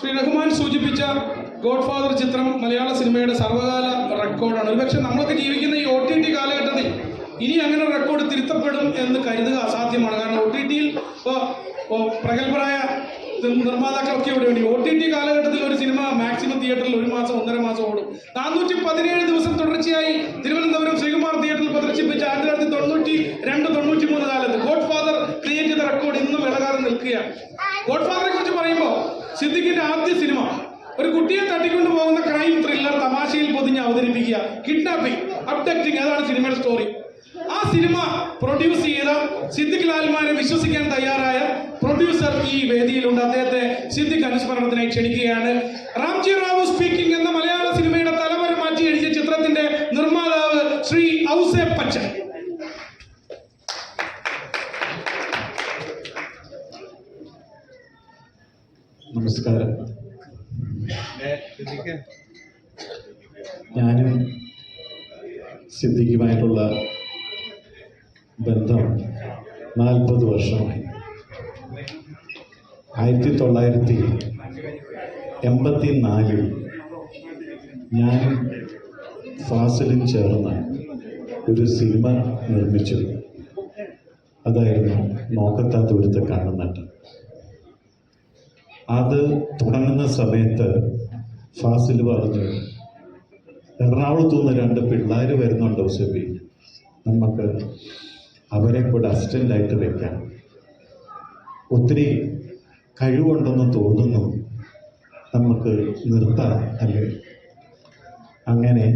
ശ്രീ റഹ്മാൻ സൂചിപ്പിച്ച God father ചിത്രം മലയാള സിനിമയുടെ സർവകാല റെക്കോർഡാണ്. ഒരുപക്ഷെ നമ്മളൊക്കെ ജീവിക്കുന്ന ഈ ഒ ടി ടി കാലഘട്ടത്തിൽ ഇനി അങ്ങനെ റെക്കോർഡ് തിരുത്തപ്പെടും എന്ന് കരുതുക അസാധ്യമാണ്. കാരണം ഒ ടി ടിയിൽ ഇപ്പോൾ പ്രഗത്ഭരായ നിർമ്മാതാക്കളൊക്കെ ഇവിടെ വേണ്ടി ഒ ടി ടി കാലഘട്ടത്തിൽ ഒരു സിനിമ മാക്സിമം തിയേറ്ററിൽ ഒരു മാസം ഒന്നര മാസം ഓടും. നാനൂറ്റി പതിനേഴ് ദിവസം തുടർച്ചയായി തിരുവനന്തപുരം ശ്രീകുമാർ തിയേറ്ററിൽ പ്രദർശിപ്പിച്ച ആയിരത്തി തൊള്ളായിരത്തി തൊണ്ണൂറ്റി രണ്ട് തൊണ്ണൂറ്റി മൂന്ന് കാലത്ത് ഗോഡ് ഫാദർ ക്രിയേറ്റ് ചെയ്ത റെക്കോർഡ് ഇന്നും ഇളകാതെ നിൽക്കുകയാണ്. ഗോഡ് ഫാദറെ കിഡ്നാപ്പിംഗ് അബ്ഡക്റ്റിംഗ് അതാണ് സിനിമയുടെ സ്റ്റോറി ആ സിനിമ പ്രൊഡ്യൂസ് ചെയ്ത സിദ്ദിഖ് ലാൽമാനെ വിശ്വസിക്കാൻ തയ്യാറായ പ്രൊഡ്യൂസർ ഈ വേദിയിലുണ്ട്. അദ്ദേഹത്തെ സിദ്ദിഖ് അനുസ്മരണത്തിനായി ക്ഷണിക്കുകയാണ്. റാംജി റാവു സ്പീക്കിംഗ് എന്ന മലയാള സിനിമയുടെ തലവര മാറ്റി എഴുതിയ ചിത്രത്തിന്റെ നിർമ്മാതാവ് ശ്രീ ഔസേ പച്ചൻ. നമസ്കാരം. ഞാനും സിദ്ദിഖുമായിട്ടുള്ള ബന്ധം നാൽപ്പത് വർഷമായി. ആയിരത്തി തൊള്ളായിരത്തി എൺപത്തി നാലിൽ ഞാനും ഫാസിലും ചേർന്ന് ഒരു സിനിമ നിർമ്മിച്ചു. അതായിരുന്നു നോക്കത്താ ദൂരത്തെ കാണുന്നുണ്ട് അത് തുടങ്ങുന്ന സമയത്ത് ഫാസിൽ പറഞ്ഞു എറണാകുളത്തു നിന്ന് രണ്ട് പിള്ളേർ വരുന്നുണ്ട് ഔസഫി നമുക്ക് അവരെ കൂടെ അസിസ്റ്റന്റായിട്ട് വെക്കാം. ഒത്തിരി കഴിവുണ്ടെന്ന് തോന്നുന്നു. നമുക്ക് നിർത്താം അല്ലേ? അങ്ങനെ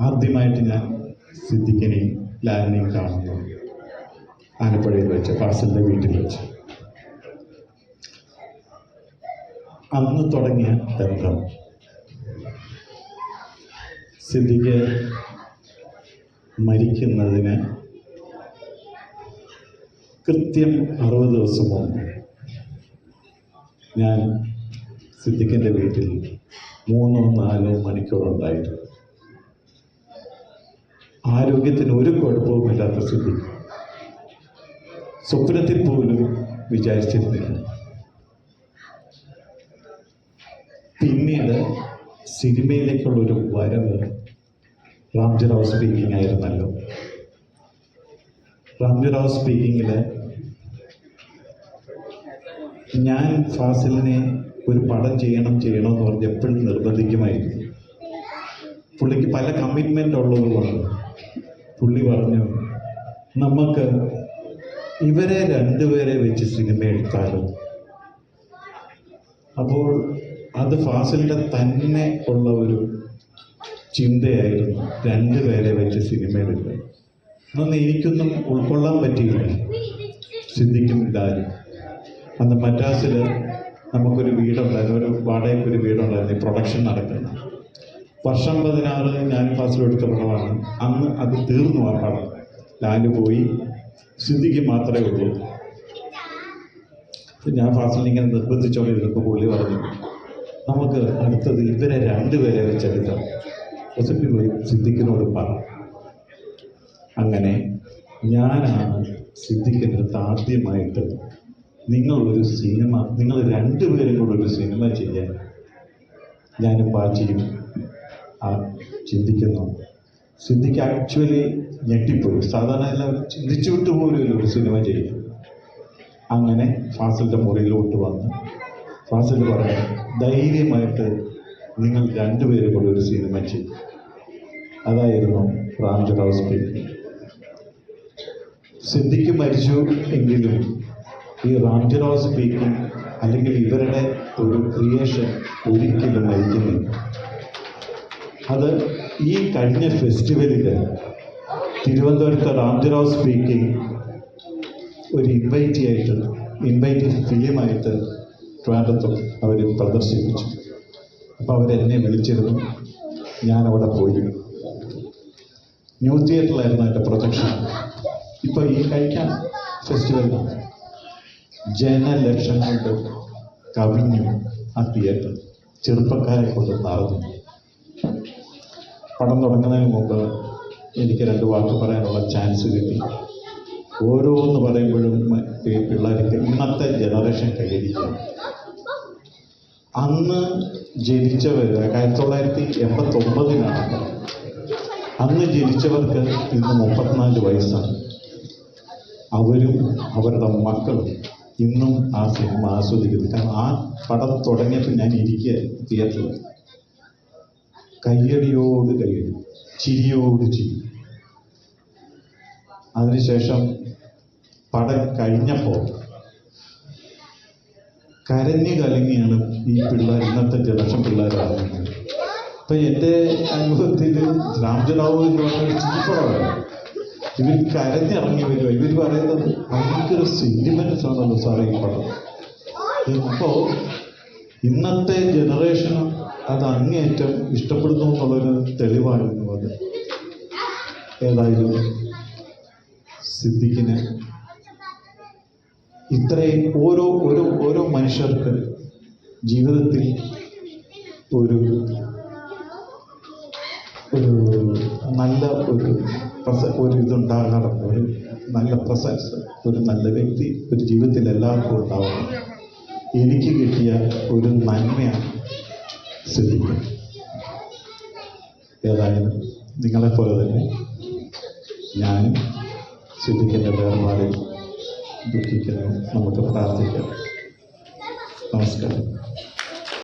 ആദ്യമായിട്ട് ഞാൻ സിദ്ധിക്കനെയും ലാലിനെയും കാണുന്നു. ആലപ്പുഴയിൽ വെച്ച് ഫാസിലിന്റെ വീട്ടിൽ വെച്ച്. അന്ന് തുടങ്ങിയ ബന്ധം. സിദ്ദിഖ് മരിക്കുന്നതിന് കൃത്യം അറുപത് ദിവസം മുമ്പ് ഞാൻ സിദ്ദിഖിന്റെ വീട്ടിൽ മൂന്നോ നാലോ മണിക്കൂറുണ്ടായിരുന്നു. ആരോഗ്യത്തിന് ഒരു കുഴപ്പവുമില്ലാത്ത സിദ്ദിഖ് സ്വപ്നത്തിൽ പോലും വിചാരിച്ചിരുന്നില്ല. പിന്നീട് സിനിമയിലേക്കുള്ള ഒരു വരവ് റാംജിറാവ് സ്പീക്കിംഗ് ആയിരുന്നല്ലോ. റാംജിറാവ് സ്പീക്കിങ്ങിൽ ഞാൻ ഫാസിലിനെ ഒരു പടം ചെയ്യണം ചെയ്യണം എന്ന് പറഞ്ഞ് എപ്പോഴും നിർബന്ധിക്കുമായിരുന്നു. പുള്ളിക്ക് പല കമ്മിറ്റ്മെന്റ് ഉള്ളതുകൊണ്ട് പുള്ളി പറഞ്ഞു നമുക്ക് ഇവരെ രണ്ടുപേരെ വെച്ച് സിനിമ എടുത്താലും? അപ്പോൾ അത് ഫാസിലിന്റെ തന്നെ ഉള്ള ഒരു ചിന്തയായിരുന്നു. രണ്ടുപേരെ വെച്ച് സിനിമ എടുക്കുക അന്ന് എനിക്കൊന്നും ഉൾക്കൊള്ളാൻ പറ്റിയില്ല. ചിന്തിക്കുന്നില്ലാരും അന്ന് മദ്രാസിൽ നമുക്കൊരു വീടുണ്ടായിരുന്നു. ഒരു വാടകയ്ക്ക് ഒരു വീടുണ്ടായിരുന്നു പ്രൊഡക്ഷൻ നടക്കുന്ന. വർഷം പതിനാറ് ഞാൻ ഫാസിൽ എടുത്ത പടമാണ്. അന്ന് അത് തീർന്നു ആ പടം. ലാൽ പോയി. സിദ്ധിക്ക് മാത്രമേ ഉള്ളൂ. ഞാൻ ഫാസിലിനെ ഇങ്ങനെ നിർബന്ധിച്ചുകൊണ്ടിരുന്നപ്പോൾ പുള്ളി പറഞ്ഞു നമുക്ക് അടുത്തത് ഇവരെ രണ്ടുപേരെ വെച്ചെടുക്കാം പോയി സിദ്ദിഖിനോട് പറ. അങ്ങനെ ഞാനാണ് സിദ്ധിക്കുന്നത് അടുത്ത് ആദ്യമായിട്ട് ഒരു സിനിമ നിങ്ങൾ രണ്ടുപേരും കൂടെ ഒരു സിനിമ ചെയ്യാൻ ഞാനും ബാച്ചിയും ആ ചിന്തിക്കുന്നു. സിദ്ധിക്ക് ആക്ച്വലി ഞെട്ടിപ്പോയി. സാധാരണ എല്ലാവരും ചിന്തിച്ചു വിട്ടു പോലും ഒരു സിനിമ ചെയ്യും അങ്ങനെ ഫാസിലിന്റെ മുറിയിലോട്ട് വന്ന് ഫാസിൽ പറയാം ധൈര്യമായിട്ട് നിങ്ങൾ രണ്ടുപേരും കൂടി ഒരു സിനിമ ചെയ്യും അതായിരുന്നു റാംജറാവ് സ്പീക്കിംഗ് സിദ്ധിക്ക് മരിച്ചു എങ്കിലും ഈ റാംജറാവ് സ്പീക്കിംഗ് അല്ലെങ്കിൽ ഇവരുടെ ഒരു ക്രിയേഷൻ ഒരിക്കലും മരിക്കുന്നില്ല അത് ഈ കഴിഞ്ഞ ഫെസ്റ്റിവലിൽ തിരുവനന്തപുരത്തെ റാംജറാവ് സ്പീക്കിംഗ് ഒരു ഇൻവൈറ്റി ആയിട്ട് ഇൻവൈറ്റി ഫിലിമായിട്ട് ട്രിവാൻഡ്രത്തും അവർ പ്രദർശിപ്പിച്ചു. അപ്പോൾ അവരെന്നെ വിളിച്ചിരുന്നു. ഞാൻ അവിടെ പോയി ന്യൂ തിയേറ്ററിലായിരുന്നു എന്റെ പ്രൊജക്ഷൻ. ഇപ്പോൾ ഈ കഴിക്കാൻ ഫെസ്റ്റിവലിനാണ് ജനലക്ഷം കൊണ്ട് കവിഞ്ഞു ആ തിയേറ്റർ. ചെറുപ്പക്കാരെ കൊണ്ട് നിറഞ്ഞു പടം തുടങ്ങുന്നതിന് മുമ്പ് എനിക്ക് രണ്ട് വാക്ക് പറയാനുള്ള ചാൻസ് കിട്ടി. ഓരോന്ന് പറയുമ്പോഴും ഈ പിള്ളേർക്ക് ഇന്നത്തെ ജനറേഷൻ കൈയടിക്കുക അന്ന് ജനിച്ചവർ ആയിരത്തി തൊള്ളായിരത്തി എൺപത്തൊമ്പതിലാണ്. അന്ന് ജനിച്ചവർക്ക് ഇന്ന് മുപ്പത്തിനാല് വയസ്സാണ്. അവരും അവരുടെ മക്കളും ഇന്നും ആ സിനിമ ആസ്വദിക്കുന്നു. കാരണം ആ പടം തുടങ്ങിയപ്പോൾ ഞാൻ ഇരിക്കുക തിയേറ്ററിൽ കയ്യടിയോട് കയ്യടി ചിരിയോട് ചിരി. അതിനുശേഷം പടം കഴിഞ്ഞപ്പോൾ കരഞ്ഞു കലങ്ങിയാണ് ഈ പിള്ളേർ ഇന്നത്തെ ജനറേഷൻ പിള്ളേരാകുന്നത് അപ്പൊ എന്റെ അനുഭവത്തിൽ രാംജറാവു എന്ന് പറഞ്ഞ ചിരിപ്പടമാണ് ഇവർ കരഞ്ഞിറങ്ങി വരിക ഇവർ പറയുന്നത് ഭയങ്കര സെന്റിമെന്റ്സ് ആണല്ലോ സാറേ ഈ പടം. അപ്പോൾ ഇന്നത്തെ ജനറേഷൻ അത് അങ്ങേയറ്റം ഇഷ്ടപ്പെടുന്നു എന്നുള്ളൊരു തെളിവായിരുന്നു അത്. ഏതായാലും സിദ്ദിഖിന് ഇത്രയും ഓരോ ഓരോ ഓരോ മനുഷ്യർക്ക് ജീവിതത്തിൽ ഒരു ഒരു നല്ല ഒരു പ്രസ ഒരു ഇതുണ്ടാകണം. ഒരു നല്ല പ്രസൻസ് ഒരു നല്ല വ്യക്തി ഒരു ജീവിതത്തിൽ എല്ലാവർക്കും ഉണ്ടാവണം. എനിക്ക് കിട്ടിയ ഒരു നന്മയാണ് സിദ്ധിക്കുക ഏതായാലും നിങ്ങളെപ്പോലെ തന്നെ ഞാനും സിദ്ധിക്കിന്റെ വേർപാടിൽ ദുഃഖിക്കുന്നു നമുക്ക് പ്രാർത്ഥിക്കാം നമസ്കാരം